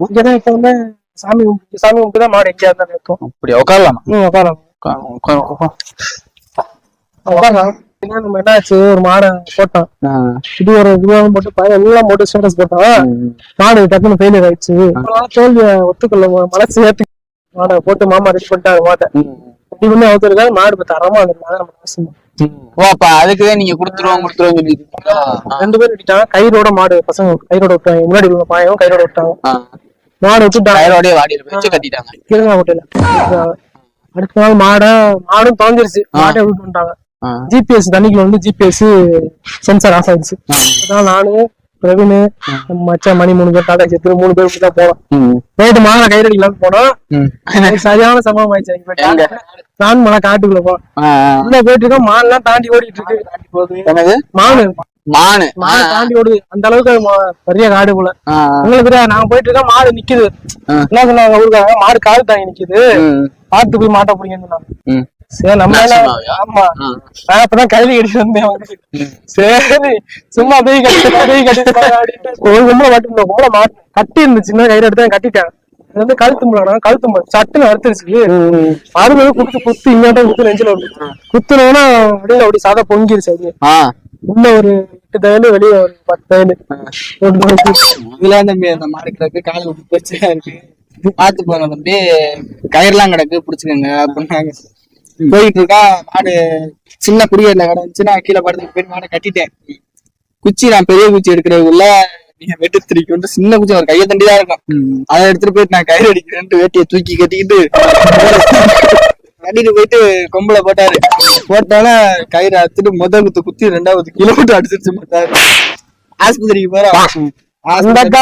இங்கதான் இப்ப வந்து சாமி கும்பிட்டு சாமி கும்பிட்டு தான் மாடு எங்கேயா இருந்தாலும் இருக்கும். அப்படியா? உட்காரலாமா? ம் உட்காரம் உட்காரு, உட்காரு, உட்காரு. உட்காரம் என்ன நம்ம என்னாச்சு? ஒரு மாடை போட்டோம் இது ஒரு விவாதம் போட்டு பையன் எல்லாம் போட்டு ஸ்டேட்டஸ் போட்டோம். மாடு டக்குனு ஃபெயிலியர் ஆயிடுச்சு. தோல்வியை ஒத்துக்கொள்ள மனசு ஏத்து மாடை போட்டு மாமா ரெடி பண்ணிட்டாரு மாட்டை. ரெடி பண்ணி அவத்துருக்காங்க மாடு பத்து அறமா இருந்தது நம்ம அவசியம். ஓ அப்ப அதுக்குதான் நீங்க கொடுத்துருவோம் கொடுத்துருவோம்? ரெண்டு பேரும் விட்டாங்க கயிறோட மாடு பசங்க கயிறோட விட்டாங்க. முன்னாடி உள்ள பாயம் கயிறோட விட்டாங்க. மாடு விட்டுட்டாங்க டயரோடய வச்சு கட்டிட்டாங்க. கிழங்கா ஹோட்டல்ல அடுத்த நாள் மாடை மாடும் தொலைஞ்சிருச்சு மாட்டை விட்டு வந்துட்டாங்க. ஜிபிஎஸ் தண்ணிக்குள்ள வந்து ஜிபிஎஸ் சென்சார் ஆஃப் ஆயிடுச்சு. அதான் நானு பிரவீன் மச்சான் மணி மூணு பேர் டாடா சேர்த்து மூணு பேர் தான் போனோம். ம். போயிட்டு மாலை கைரடிக்கலாம்னு போனோம். சரியான சம்பவம் ஆயிடுச்சு. நான் மலை காட்டுக்குள்ள போனோம். உள்ள போயிட்டு இருக்கோம். மான்லாம் தாண்டி ஓடிட்டு இருக்கு. என்னது? மானு. மானு தாண்டி ஓடுது. அந்த அளவுக்கு அது பெரிய காடு போல. உங்களுக்கு நாங்க போயிட்டு இருக்கோம் மாடு நிக்குது. என்ன சொன்னாங்க ஊருக்காக மாடு காடு தாங்கி நிக்குது. பார்த்து போய் மாட்ட பிடிங்கன்னு சொன்னாங்க. சரி நம்ம? ஆமா. ஆ. நான் அப்பதான் கையில கட்டி வந்தேன் வந்து. சரி சும்மா போய் கட்டி போய் கட்டி ஒரு கும்பல மாட்டு இந்த கும்பல மாட்டு கட்டி இருந்துச்சு. சின்ன கையில எடுத்து கட்டிட்டேன். இது வந்து கழுத்து முலாம் கழுத்து முறை சட்டுன்னு அறுத்துருச்சு அறுபது குத்து குத்து இங்கிட்ட குத்து நெஞ்சில குத்துனோன்னா அப்படியே அப்படி சாதா பொங்கிருச்சு ஆ. உள்ள ஒரு எட்டு தயலு வெளியே ஒரு பத்து தயலு. இதெல்லாம் தம்பி அந்த மாடு கிடக்கு கால விட்டு பிரச்சனையா இருக்கு. பாத்து போங்க தம்பி. கயிறுலாம் கிடக்கு புடிச்சுக்கோங்க அப்படின்னாங்க. போயிட்டு இருக்கா மாடு சின்ன குடியேறில கிடந்துச்சு நான் கீழே படுத்து போய் மாடை கட்டிட்டேன். குச்சி நான் பெரிய குச்சி எடுக்கிறதுக்குள்ள நீங்க வெட்டு திருக்கி வந்து சின்ன குச்சி ஒரு கையை தண்டி தான் இருக்கும். அதை எடுத்துட்டு போயிட்டு நான் கயிறு அடிக்கிறேன்ட்டு வேட்டியை தூக்கி கட்டிக்கிட்டு கட்டிட்டு போயிட்டு கொம்புல போட்டாரு. போட்டாலும் கயிறு அறுத்துட்டு முதல் குத்து குத்தி ரெண்டாவது கிலோ விட்டு அடிச்சிருச்சு மாட்டாரு ஆஸ்பத்திரிக்கு போறோம் அந்த அக்கா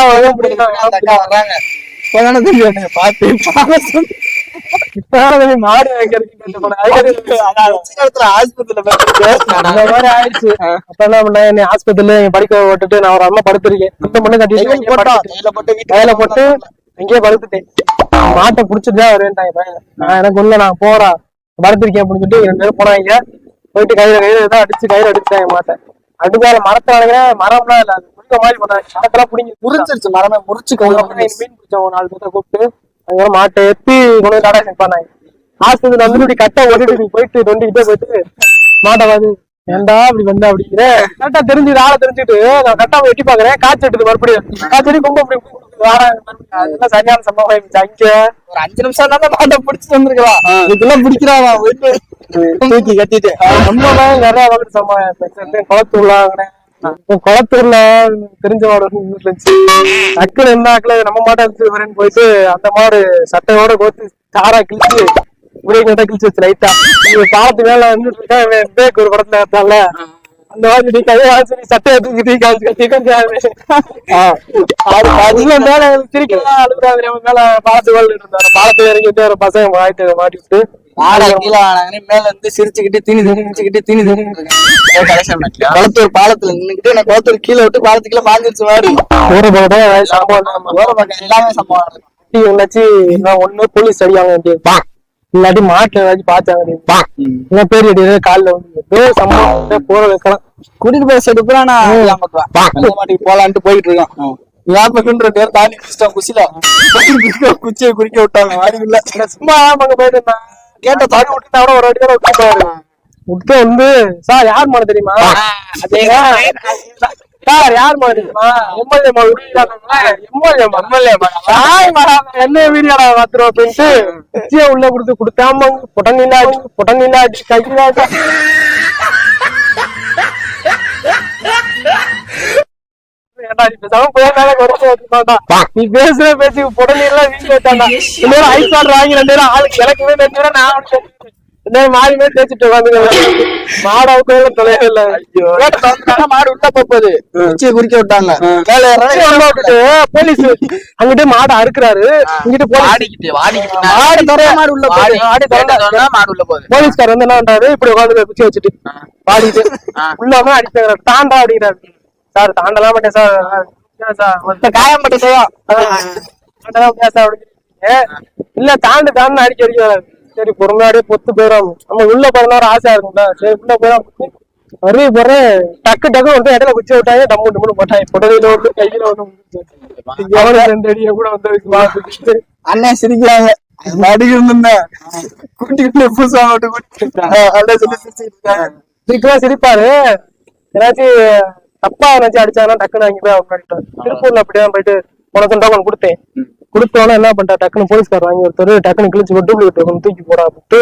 வர்றாங்க. போதானே தெரியும் பார்த்து. இப்பதான் மாடு கேட்டு ஆயிடுச்சு. அப்ப என்ன பண்ண என்னை ஆஸ்பத்திரியில படிக்க விட்டுட்டு நான் ஒரு அம்மா படுத்திருக்கேன். இந்த பொண்ணு. கையில போட்டு அங்கேயே படுத்துட்டேன். மாட்டை புடிச்சிட்டு தான் பையன் நான் எனக்கு உள்ள நான் போறேன் படுத்திருக்கேன் அப்படின்னு சொல்லிட்டு ரெண்டு பேரும் போனாங்க. போயிட்டு கையில கையில ஏதோ அடிச்சு கையில அடிச்சாங்க மாட்டை. அதுக்காக மரத்தை நினைக்கிறேன் மரம்லாம் இல்ல அது புடிக்க மாதிரி பண்ணாங்க மரத்தெல்லாம் பிடிங்கி முறிஞ்சிருச்சு மரமே முறிச்சு எங்க மீன் பிடிச்சவங்க நாலு பேர்த்த கூப்பிட்டு அங்க மாட்டை ஏத்தி கொண்டு டாடா பண்ணாங்க ஆஸ்பத்திரி வந்து இப்படி கட்ட ஓட்டிட்டு நீ போயிட்டு தொண்டிக்கிட்டே போயிட்டு மாட்டை வந்து ஏன்டா அப்படி வந்த அப்படிங்கிற? கரெக்டா தெரிஞ்சுது ஆளை தெரிஞ்சுட்டு நான் கட்டாம எட்டி பாக்குறேன் காய்ச்சி எடுத்து மறுபடியும். காய்ச்சி கொம்பு அப்படி அதெல்லாம் சரியான சம்பவம் அங்க ஒரு அஞ்சு நிமிஷம் தான் பிடிச்சிட்டு வந்திருக்கலாம் இதுக்கெல்லாம் பிடிக்கிறான் போயிட்டு தூக்கி கட்டிட்டு. நிறைய வகுப்பு சம்பவம். குளத்தூர்ல குளத்தூர்ல தெரிஞ்ச மாடு வந்து வீட்டுல இருந்துச்சு. என்ன ஆக்கல நம்ம மாட்டை எடுத்து வரேன்னு போயிட்டு அந்த மாடு சட்டையோட கோத்து தாரா கிழிச்சு இப்படியே கிட்ட கிழிச்சு வச்சு லைட்டா. பாலத்து மேல வந்துட்டு இவன் பேக் ஒரு படத்துல அந்த மாதிரி நீ கையை சட்டையை தூக்கி தூக்கி காமிச்சு கட்டி அது அதுல மேல சிரிக்கலாம் அழுகுறாரு அவன் மேல பாலத்து வேலை இருந்தாரு பாலத்துல இறங்கி விட்டு ஒரு பசங்க மாட்டி மாட்டி விட்டு மேல இருந்து சிரிச்சுக்கிட்டு தீனி தெரிஞ்சுக்கிட்டு தீனி தெரிஞ்சு குளத்தூர் பாலத்துல நின்னுக்கிட்டு நான் குளத்தூர் கீழே விட்டு பாலத்துக்குள்ள பாஞ்சிருச்சு மாடு ஊரை போட சம்பவம் ஓர பக்கம் எல்லாமே சம்பவம் நான் ஒண்ணு போலீஸ் வேண்டியது இல்லாட்டி மாட்டுல ஏதாச்சும் இல்லை பேர் அடி காலில் வந்து சம்பவம் போற வைக்கலாம் கூட்டிட்டு போய் செட்டு பூரா நான் மாட்டுக்கு போலான்ட்டு போயிட்டு இருக்கான் ஞாபகம்ன்ற பேர் தாண்டி குச்சிட்டான் குச்சில குச்சியை குறிக்க விட்டாங்க. மாடிக்குள்ள சும்மா அங்க போயிட்டு இருந்தான். கேட்ட தாடி விட்டு அவட ஒரு வாட்டி விட்டுப்பாரு விட்டு வந்து சார் யார் மாடு தெரியுமா? சார் யார் மாடு தெரியுமா? எம்எல்ஏ மாடு எம்எல்ஏ எம்எல்ஏ என்ன வீடியோடா பாத்துருவோம் அப்படின்ட்டு உள்ள கொடுத்து கொடுத்தாம புடனிலா புடனிலா கையிலா நீ பேசாம போய் மேல குறைச்சு வச்சுக்கோடா. நீ பேசுற வச்சாண்டா இன்னொரு ஐஸ் வாட்டர் வாங்கி ரெண்டு பேரும் ஆளுக்கு எனக்குமே தெரிஞ்சு நான் மாறி மாறி தேய்ச்சிட்டு உட்காந்துக்கிறேன் மாடாவுக்கு தொலைவே இல்ல மாடு உள்ள போகுது குச்சியை குறிக்க விட்டாங்க. விட்டுட்டு. போலீஸ். அங்கிட்டு மாடை அறுக்குறாரு. இங்கிட்டு போலீஸ். வாடிக்கிட்டு வாடிக்கிட்டு. மாடு திறந்த மாடு உள்ள போகுது. மாடு திறந்தா மாடு உள்ள போகுது. போலீஸ்கார் வந்து என்ன பண்றாரு? இப்படி உட்காந்து குச்சி வச்சுட்டு பாடிட்டு உள்ளாம அடிச்சாங்க தாண்டா அப்படிங்கிறாரு சார் தாண்டலாம் மாட்டேன் சார். சார்? மொத்த காயம்பட்ட செய்யும் தாண்டலாம் பேச அப்படின்னு இல்ல தாண்டு தாண்டு அடிக்க அடிக்கிறாரு சரி பொறுமையாடியே பொத்து போயிடும். நம்ம உள்ள போறதா ஒரு ஆசையா இருக்கும்ல. சரி உள்ள போயிடும். வருவி போறேன். டக்கு டக்கு வந்து இடையில குச்சி விட்டாங்க டம்மு டம்முன்னு போட்டாங்க புடவையில ஒண்ணு கையில ஒண்ணு எவனும் ரெண்டு அடியை கூட வந்து அண்ணன் சிரிக்கிறாங்க. நடிகை இருந்தேன் புதுசா மட்டும் கூட்டிட்டு சொல்லி இருக்காங்க இதுக்கெல்லாம் சிரிப்பாரு. ஏதாச்சும் தப்பா ஏதாச்சும் அடிச்சாங்கன்னா டக்குன்னு அங்கே போய் அவங்க திருப்பூர்ல அப்படியே போயிட்டு உனக்கு டோக்கன் கொடுத்தேன். கொடுத்தோன்னே என்ன பண்ணிட்டா டக்குன்னு போலீஸ்கார் வாங்கி ஒருத்தர் டக்குன்னு கிழிச்சு போட்டு டூப்ளிகேட் டோக்கன் தூக்கி போடா அப்படின்ட்டு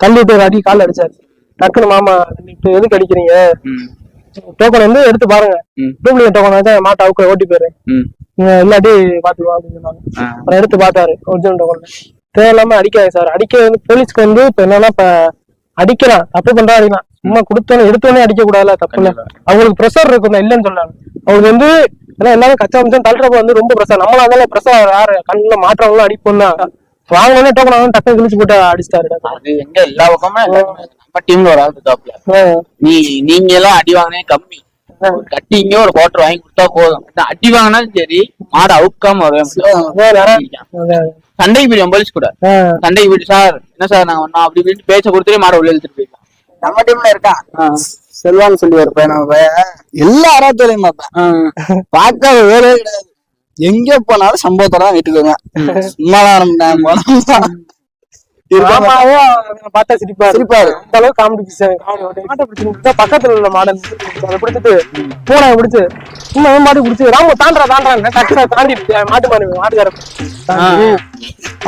தள்ளிட்டு ஒரு அடி காலில் அடிச்சாரு. டக்குன்னு மாமா எதுக்கு அடிக்கிறீங்க? டோக்கன் வந்து எடுத்து பாருங்க. டூப்ளிகேட் டோக்கன் வச்சா என் மாட்டை அவுக்க ஓட்டி போயிடுறேன். நீங்க இல்லாட்டி பாத்துக்கலாம் அப்படின்னு சொன்னாங்க. அப்புறம் எடுத்து பார்த்தாரு ஒரிஜினல் டோக்கன் தேவையில்லாம அடிக்காது சார். அடிக்க வந்து போலீஸ்க்கு வந்து இப்ப என்னன்னா இப்ப அடிக்கலாம் தப்பு பண்றா அடிக்கலாம் சும்மா கொடுத்தோன்னே எடுத்தோடனே அடிக்க கூடாதுல தப்பு இல்ல அவங்களுக்கு ப்ரெஷர் இருக்கும் தான் இல்லைன்னு சொல்லாங்க அவங்களுக்கு வந்து ஏன்னா எல்லாரும் கச்சா மிச்சம் தள்ளுறப்ப வந்து ரொம்ப ப்ரெஷர் நம்மளா இருந்தாலும் ப்ரெஷர் யாரு கண்ணுல மாற்றவங்களும் அடிப்போம் தான் வாங்கினோடனே டோக்கன் வாங்க டக்கு கிழிச்சு போட்டு அடிச்சிட்டாரு அது எங்க எல்லா எல்லாருமே நம்ம டீம்ல ஒரு ஆள் இருக்காப்ல. நீ நீங்க எல்லாம் அடி வாங்கினே கம்மி. ஒரு கட்டி இங்க ஒரு கோட்டர் வாங்கி கொடுத்தா போதும். அடி வாங்கினாலும் சரி மாடை அவுக்காம வருவேன் அதான். சண்டைக்கு போயிடும் போலீஸ் கூட. சண்டைக்கு போயிட்டு சார் என்ன சார் நான் ஒன்னும் அப்படி இப்படின்னு பேச்ச கொடுத்துட்டு மாடை உள்ள இழுத்துட்டு போயிடலாம் நம்ம டீம்ல இருக்கான் செல்வான்னு சொல்லி ஒரு பையன். எல்லா அறாத்தையும் பார்ப்பேன். பார்க்காத வேலையே கிடையாது. எங்க போனாலும் சம்பவத்தோட தான் வீட்டுக்கு வருவேன். போனோம் மாமாவே அவனை பார்த்தா சிரிப்பாரு. சிரிப்பாரு. அந்த அளவுக்கு காமெடி மாட்டை பிடிச்சிருந்தா பக்கத்துல உள்ள மாடல் அதை பிடிச்சிட்டு பூனை பிடிச்சு சும்மா அவன் மாட்டு பிடிச்சி ராம தாண்டா தாண்டா டக்குனு தாண்டிடுச்சு அவன் மாட்டு மாடு மாட்டுக்கார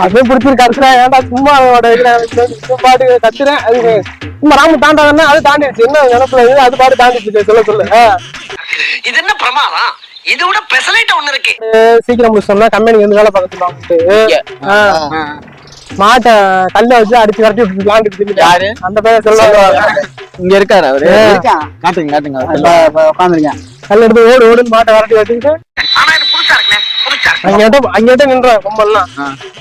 அப்படியே பிடிச்சிரு ஏன்டா சும்மா அவனோட இதுல சும்மா பாட்டு கத்துறேன் அது சும்மா ராம தாண்டாங்கன்னா அது தாண்டிடுச்சு. என்ன நினைப்புல அது பாட்டு தாண்டிடுச்சு சொல்ல சொல்ல. இது என்ன பிரமாதம்? இது விட பெசலைட் ஒண்ணு இருக்கு. சீக்கிரம் முடிச்சோம்னா கம்பெனிக்கு வந்து வேலை பார்க்க. மாட்டை கல்ல வச்சு அடிச்சு விரட்டி விட்டு விளாண்டுட்டு யாரு? அந்த பையன் சொல்ல இங்க இருக்காரு அவரு இருக்கான் காட்டுங்க காட்டுங்க அவரு. உட்காந்துருக்கேன் கல் எடுத்து ஓடு ஓடுன்னு மாட்டை விரட்டி வச்சுக்கிட்டு அங்கிட்ட அங்கிட்ட நின்றான் கும்பல்லாம்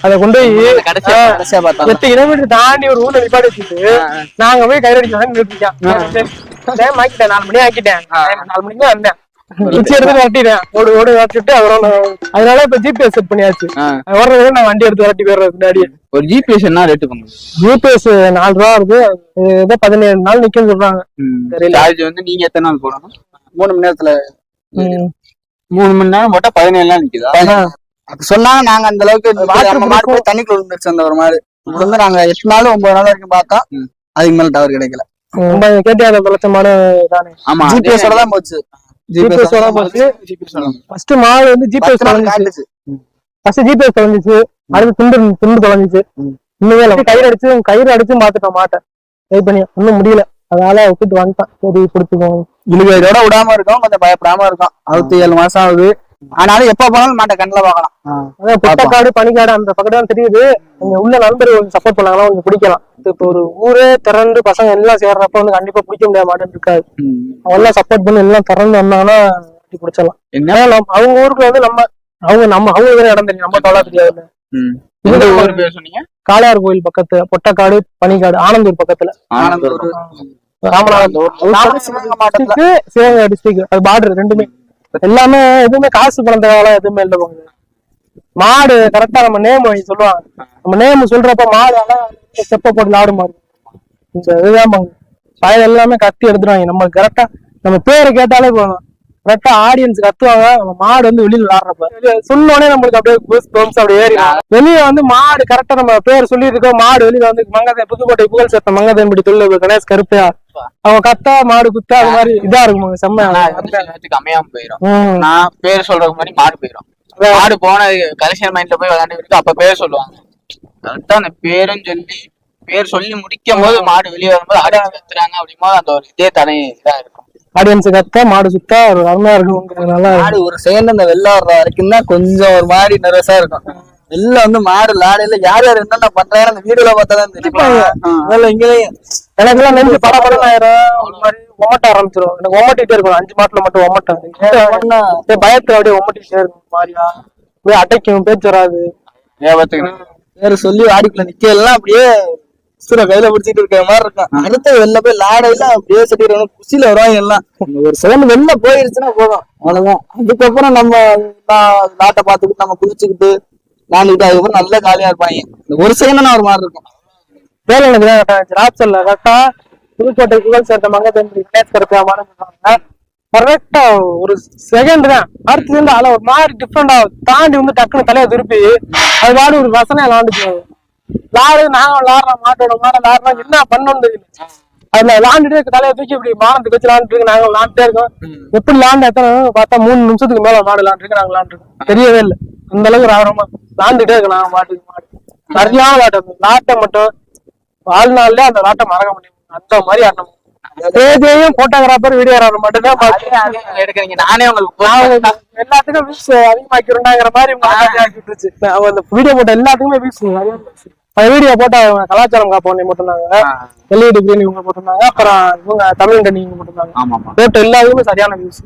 அதை கொண்டு போய் கடைசியா ஆ, கடைசியா பார்த்தா எட்டு கிலோமீட்டர் தாண்டி ஒரு ஊர்ல நிப்பாடி வச்சுட்டு நாங்க போய் அடிக்கலாம் நிறுத்திட்டேன் டைம் ஆக்கிட்டேன் நாலு மணி ஆக்கிட்டேன் நாலு மணிக்கு தான் வந்தேன் குச்சி எடுத்து ஓடு ஓடு விரட்டிட்டு அப்புறம் அதனால இப்ப ஜிபிஎஸ் செட் பண்ணியாச்சு. வர்றது நான் வண்டி எடுத்து விரட்டி போயிடுறது முன்னாடியே. ஒரு ஜிபிஎஸ் என்ன ரேட்டு பண்ணுங்க ஜிபிஎஸ் நாலு ரூபா வருது. ஏதோ பதினேழு நாள் நிக்கும்னு சொல்றாங்க. சார்ஜ் வந்து நீங்க எத்தனை நாள் போடணும்? மூணு மணி நேரத்துல. மூணு மணி நேரம் போட்டா பதினேழு நாள் நிக்குதா? சொன்னாங்க நாங்க அந்த அளவுக்கு தண்ணிக்குள்ள விழுந்துருச்சு அந்த ஒரு மாடு இப்ப வந்து நாங்க எட்டு நாள் ஒன்பது நாள் வரைக்கும் பார்த்தோம் ம். அதுக்கு மேல டவர் கிடைக்கல. ரொம்ப கேட்டியாத லட்சமான தானே ஆமா ஜிபிஎஸ் ஓட தான் போச்சு. போச்சு ஃபர்ஸ்ட் மாடு வந்து தொலைஞ்சிச்சு காட்டுச்சு. ஃபர்ஸ்ட் ஜிபிஎஸ் தொலைஞ்சிச்சு அடுத்து துண்டு துண்டு தொலைஞ்சிச்சு இன்னுமே இல்லை கயிறு அடிச்சு கயிறு அடிச்சும் பார்த்துட்டோம் மாட்டேன் ட்ரை பண்ணி ஒன்றும் முடியல. அதனால விட்டுட்டு வந்துட்டான். சரி இழுக்கு இதோட விடாம இருக்கும் கொஞ்சம் பயப்படாம இருக்கும். அறுபத்தி ஏழு மாசம் ஆகுது. ஆனாலும் எப்ப போனாலும் மாட்டை கண்ணுல பார்க்கலாம். புத்தக்காடு பனிக்காடு அந்த பக்கம் தான் தெரியுது. நீங்க உள்ள நண்பர்கள் கொஞ்சம் சப்போர்ட் பண்ணாங்கன்னா கொஞ்சம் பிடிக்கலாம். இது இப்போ ஒரு ஊரே திரண்டு பசங்க எல்லாம் சேர்றப்ப வந்து கண்டிப்பா பிடிக்க முடியாத மாட்டேன்னு இருக்காது. அவங்க எல்லாம் சப்போர்ட் பண்ணி எல்லாம் திறந்து வந்தாங்கன்னா பிடிச்சலாம் என்ன? அவங்க ஊருக்கு வந்து நம்ம அவங்க நம்ம அவங்க வேற இடம் தெரியும். நம்ம தொலை தெரியாது. காளையார் கோயில் பக்கத்து பொட்டக்காடு பனிக்காடு ஆனந்தூர் பக்கத்துல. ஆனந்தூர். ராமநாதபுரம் சிவகங்கை டிஸ்ட்ரிக்ட் அது பார்டர் ரெண்டுமே. எல்லாமே எதுவுமே காசு பணம் தேவையெல்லாம் எதுவுமே இல்லை போகுது மாடு கரெக்டா நம்ம நேம் சொல்லுவாங்க. நம்ம நேம் சொல்றப்ப மாடு செப்ப போட்டு விளாடும் மாடு. இந்த இதுதான் பாங்க. பழைய எல்லாமே கத்தி எடுத்துருவாங்க நம்ம கரெக்டா நம்ம பேரை கேட்டாலே போதும். கரெக்டா ஆடியன்ஸ் கத்துவாங்க. நம்ம மாடு வந்து வெளியில விளாடுறப்ப. சொன்னோடனே நம்மளுக்கு அப்படியே goose பம்ஸ் அப்படியே ஏறி வெளிய வந்து மாடு கரெக்டா நம்ம பேர் சொல்லிட்டு இருக்கோம். மாடு வெளியில வந்து மங்கதேன் புதுக்கோட்டை புகழ் சேர்த்த மங்கதேன்படி தொழில் கணேஷ் கருப்பையா. அவங்க கத்தா மாடு குத்தா அது மாதிரி இதா இருக்கும் செம்ம அமையாம போயிடும். நான் பேர் சொல்றதுக்கு முன்னாடி மாடு போயிடும் மாடு போன கலெக்ஷன் மைண்ட்ல போய் விளையாண்டு அப்ப பேர் சொல்லுவாங்க. கரெக்டா அந்த பேரும் சொல்லி பேர் சொல்லி முடிக்கும் போது மாடு வெளியே வரும்போது அடிச்சு கத்துறாங்க அப்படிங்கும்போது அந்த ஒரு இதே தனி இதா இருக்கும். ஆடியன்ஸ் கத்தா மாடு சுத்தா ஒரு அருமையா இருக்குங்கிறதுனால மாடு ஒரு செகண்ட் அந்த வெள்ள வர்ற வரைக்கும் தான் கொஞ்சம் ஒரு மாதிரி நர்வஸா இருக்கும். வெளில வந்து மாடு லாடையில யார் யார் என்னென்ன பண்றாங்க அந்த வீடியோல பார்த்தா தான் தெரியும் இங்கேயும் எனக்கு எல்லாம் நெஞ்சு பட படம் ஆயிரும் ஒரு மாதிரி ஒமட்ட ஆரம்பிச்சிரும். எனக்கு ஒமட்டிட்டே இருக்கும். அஞ்சு மாட்டுல மட்டும் ஒமட்டும். பயத்துல அப்படியே ஒமட்டிட்டே இருக்கும் மாதிரியா? அப்படியே அடைக்கும். பேச்சு வராது. வேற சொல்லி வாடிக்குள்ள நிக்கலாம் அப்படியே சுர கையில பிடிச்சிட்டு இருக்கிற மாதிரி இருக்கும். அடுத்து வெளில போய் லாடையில அப்படியே சொல்லிடுவாங்க குசியில வருவாங்க எல்லாம். ஒரு செகண்ட் வெளில போயிருச்சுன்னா போதும். அவ்வளவுதான். அதுக்கப்புறம் நம்ம நான் நாட்டை பார்த்துக்கிட்டு நம்ம குதிச்சுக்கிட்டு விளாண்டுக்கிட்டு அதுக்கப்புறம் நல்ல காலியா இருப்பாங்க. இந்த ஒரு செகண்ட் ஒரு மாதிரி இருக்கும். வேலை எனக்கு தான் கரெக்டா இருந்துச்சு ராப்சல்ல கரெக்டா புதுக்கோட்டை புகழ் சேர்ந்த மங்கதேந்திரி கணேஷ் கருப்பியாமான கரெக்டா ஒரு செகண்ட் தான். அடுத்தது அதுல ஒரு மாதிரி டிஃப்ரெண்டா தாண்டி வந்து டக்குனு தலையை திருப்பி அது மாதிரி ஒரு ரசனையா விளாண்டுச்சு லாடு நாங்க விளாடுறோம் மாட்டோட மாட விளாடுறோம் என்ன பண்ணணும் தெரியல. அதுல விளாண்டுட்டு தலையை தூக்கி இப்படி மானத்துக்கு வச்சு விளாண்டுட்டு இருக்கு நாங்க விளாண்டுட்டே இருக்கோம். எப்படி விளாண்டு எத்தனை பார்த்தா மூணு நிமிஷத்துக்கு மேல மாடு விளாண்டுருக்கு நாங்க விளாண்டுருக்கோம் தெரியவே இல்லை. அந்த அளவுக்கு ஆர்வமா விளாண்டுட்டே இருக்கோம் நாங்க மாட்டுக்கு மாடு சரியான விளாட்டம் நாட்டை மட்டும் வாழ்நாள்ல அந்த நாட்டை மறக்க முடியும். அந்த மாதிரி ஆட்டம். ஸ்டேஜையும் போட்டோகிராஃபர் வீடியோகிராஃபர் மட்டும்தான் எடுக்கிறீங்க. நானே உங்களுக்கு எல்லாத்துக்கும் வியூஸ் அதிகமாக்கிருந்தாங்கிற மாதிரி மாத்தி ஆக்கி விட்டுருச்சு நான் அந்த வீடியோ போட்ட எல்லாத்துக்குமே வியூஸ் அந்த வீடியோ போட்டா அவங்க கலாச்சாரம் காப்போம் போட்டிருந்தாங்க எல்இடி கிரீன் இவங்க போட்டிருந்தாங்க அப்புறம் இவங்க தமிழ் இவங்க போட்டிருந்தாங்க போட்ட எல்லாத்துக்குமே சரியான வியூஸ்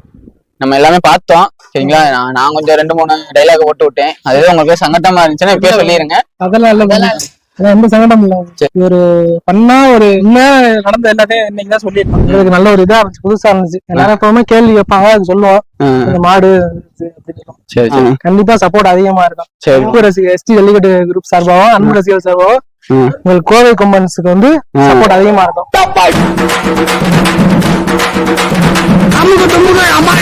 நம்ம எல்லாமே பார்த்தோம் சரிங்களா? நான் நான் கொஞ்சம் ரெண்டு மூணு டைலாக் போட்டு விட்டேன். அதே உங்களுக்கு சங்கட்டமா இருந்துச்சுன்னா இப்பயே சொல்லிருங்க. அதெல்லாம் இல்ல எந்த சங்கடம் இல்ல. ஒரு பண்ணா ஒரு உண்மையா நடந்த எல்லாத்தையும் இன்னைக்கு தான் சொல்லியிருக்கோம் எங்களுக்கு நல்ல ஒரு இதா இருந்துச்சு புதுசா இருந்துச்சு. எல்லாரும் எப்பவுமே கேள்வி கேட்பாங்க அது சொல்லுவோம். இந்த மாடு கண்டிப்பா சப்போர்ட் அதிகமா இருக்கும். எஸ்டி ஜல்லிக்கட்டு குரூப் சார்பாகவும் அன்பு ரசிகர் சார்பாகவும். உங்களுக்கு கோவை கொம்பன்ஸுக்கு வந்து சப்போர்ட் அதிகமா இருக்கும் அம்முக்கு தும்முக்கு அம்மா